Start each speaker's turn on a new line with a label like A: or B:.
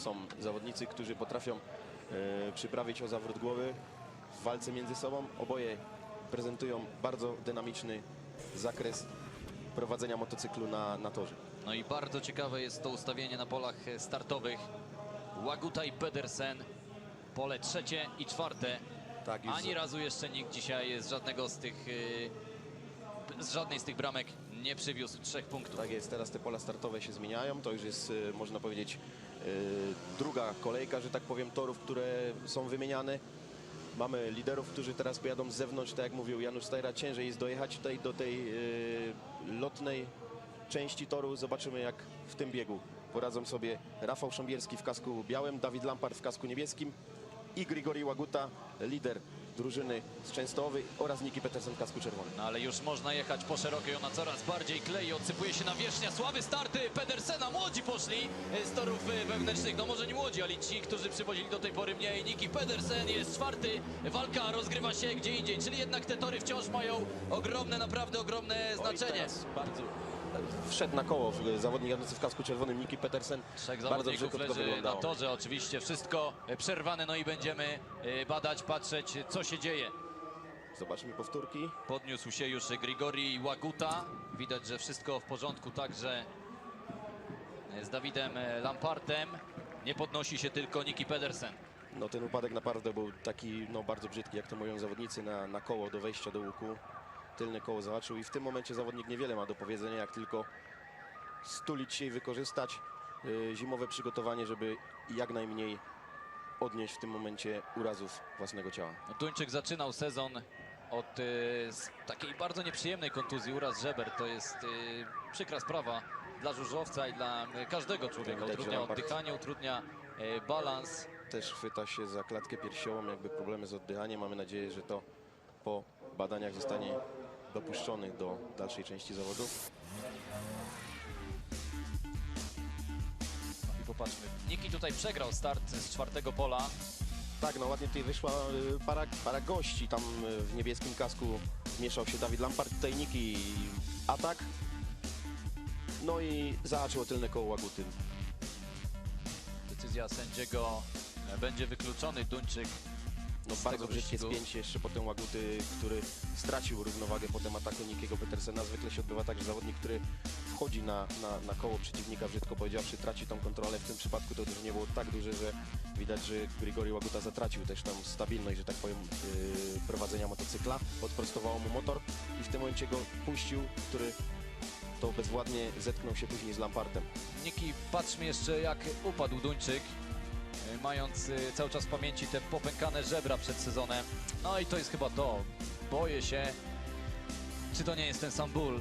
A: są zawodnicy, którzy potrafią e, przyprawić o zawrót głowy w walce między sobą. Oboje prezentują bardzo dynamiczny zakres prowadzenia motocyklu na, na torze.
B: No i bardzo ciekawe jest to ustawienie na polach startowych. Łaguta i Pedersen. Pole trzecie i czwarte.
A: Tak,
B: Ani
A: za-
B: razu jeszcze nikt dzisiaj z żadnego z tych, y, z żadnej z tych bramek nie przywiózł trzech punktów.
A: Tak jest, teraz te pola startowe się zmieniają. To już jest, e, można powiedzieć, e, druga kolejka, że tak powiem, torów, które są wymieniane. Mamy liderów, którzy teraz pojadą z zewnątrz, tak jak mówił Janusz Stajra, ciężej jest dojechać tutaj do tej e, lotnej części toru. Zobaczymy jak w tym biegu poradzą sobie Rafał Szambierski w kasku białym, Dawid Lampard w kasku niebieskim i Grigori Łaguta, lider drużyny z Częstochowy oraz Niki Petersen w kasku czerwonym.
B: No ale już można jechać po szerokiej, ona coraz bardziej klei, odsypuje się nawierzchnia, słaby starty Pedersena, młodzi poszli e, z torów e, wewnętrznych, no może nie młodzi, ale ci, którzy przywozili do tej pory mniej, Niki Pedersen jest czwarty, walka rozgrywa się gdzie indziej, czyli jednak te tory wciąż mają ogromne, naprawdę ogromne
A: Oj,
B: znaczenie.
A: teraz Bardzo wszedł na koło w- zawodnik jadący w kasku czerwonym Niki Petersen.
B: Trzech
A: Bardzo
B: zawodników
A: brzydko to
B: leży na torze, oczywiście wszystko e, przerwane, no i będziemy e, badać, patrzeć co się dzieje.
A: Zobaczmy powtórki.
B: Podniósł się już Grigori Łaguta. Widać, że wszystko w porządku także z Dawidem Lampartem. Nie podnosi się tylko Niki Pedersen.
A: No ten upadek naprawdę był taki no, bardzo brzydki, jak to mówią zawodnicy, na, na koło do wejścia do łuku. Tylne koło zobaczył i w tym momencie zawodnik niewiele ma do powiedzenia, jak tylko stulić się i wykorzystać y, zimowe przygotowanie, żeby jak najmniej odnieść w tym momencie urazów własnego ciała.
B: No, Duńczyk zaczynał sezon od z takiej bardzo nieprzyjemnej kontuzji, uraz żeber. To jest e, przykra sprawa dla żużlowca i dla e, każdego człowieka.
A: Widać, że
B: Utrudnia oddychanie, utrudnia e, balans.
A: Też chwyta się za klatkę piersiową, jakby problemy z oddychaniem. Mamy nadzieję, że to po badaniach zostanie dopuszczony do dalszej części zawodu.
B: I popatrzmy. Niki tutaj przegrał start z czwartego pola.
A: Tak, no ładnie tutaj wyszła y, para, para gości. Tam y, w niebieskim kasku mieszał się Dawid Lampard, tutaj Niki atak. No i zahaczyło tylne koło Łaguty.
B: Decyzja sędziego e, będzie wykluczony. Duńczyk
A: No bardzo brzydkie spięcie jeszcze potem Łaguty, który stracił równowagę potem ataku Nikiego Petersena. Zwykle się odbywa tak, że zawodnik, który wchodzi na, na, na koło przeciwnika, brzydko powiedziawszy, traci tą kontrolę. W tym przypadku to uderzenie było tak duże, że widać, że Grigori Łaguta zatracił też tam stabilność, że tak powiem, yy, prowadzenia motocykla. Odprostowało mu motor i w tym momencie go puścił, który to bezwładnie zetknął się później z Lampartem.
B: Niki, patrzmy jeszcze jak upadł Duńczyk, mając e, cały czas w pamięci te popękane żebra przed sezonem. No i to jest chyba to. Boję się, czy to nie jest ten sam ból.